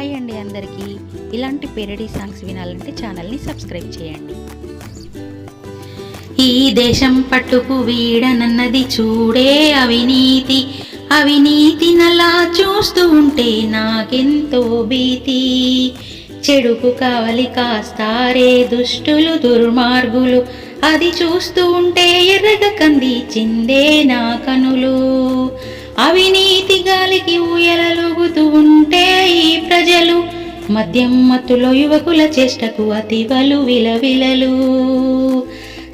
Hi అండి అందరికీ. ఇలాంటి పెరడీ సాంగ్స్ వినాలంటే ఛానల్ని సబ్స్క్రైబ్ చేయండి. ఈ దేశం పట్టుకు వీడనన్నది చూడే అవినీతి. అవినీతి నలా చూస్తూ ఉంటే నాకెంతో భీతి. చెడుకు కావలి కాస్తారే దుష్టులు దుర్మార్గులు. అది చూస్తూ ఉంటే ఎర్రగ కంది చిందే నా కనులు. అవినీతి గాలికి ఊయలలుగుతూ మద్యం మత్తులో యువకుల చేష్టకు అతివలు విలవిలలు.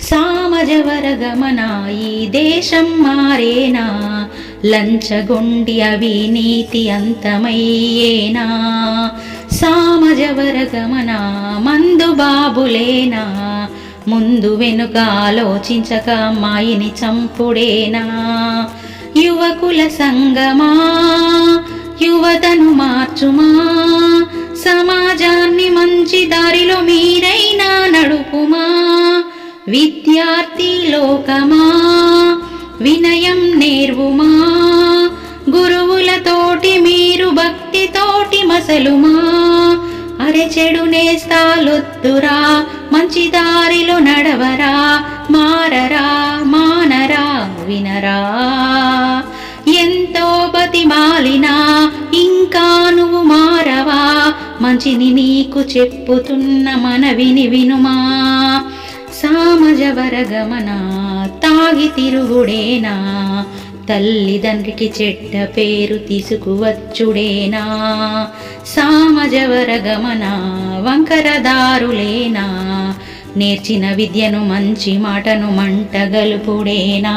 సామజవరగమనా ఈ దేశం మారేనా? లంచగొండి అవినీతి అంతమయ్యేనా? సామజవరగమనా మందు బాబులేనా? ముందు వెనుక ఆలోచించక అమ్మాయిని చంపుడేనా? యువకుల సంగమా? యువతను మార్చుమా? సమాజాన్ని మంచి దారిలో మీరైనా నడుపుమా? విద్యార్థి లోకమా? వినయం నేర్వుమా? గురువులతోటి మీరు భక్తితోటి మసలుమా? అరె చెడు నేస్తాలొద్దురా మంచి దారిలో నడవరా మారరా మానరా వినరా? ఎంతో బతిమాలినా మంచిని నీకు చెప్పుతున్న మనవిని వినుమా. సామజవరగమనా తాగి తిరుగుడేనా. తల్లిదండ్రికి చెడ్డ పేరు తీసుకువచ్చుడేనా. సామజవరగమనా వంకరదారులేనా. నేర్చిన విద్యను మంచి మాటను మంటగలుపుడేనా